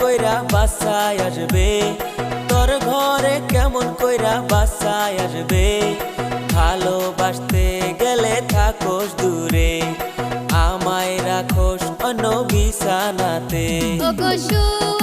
কইরা বাসায় আসবে? তোর ঘরে কেমন কইরা বাসায় আসবে? ভালোবাসতে অন্য বিছানাতে ওগো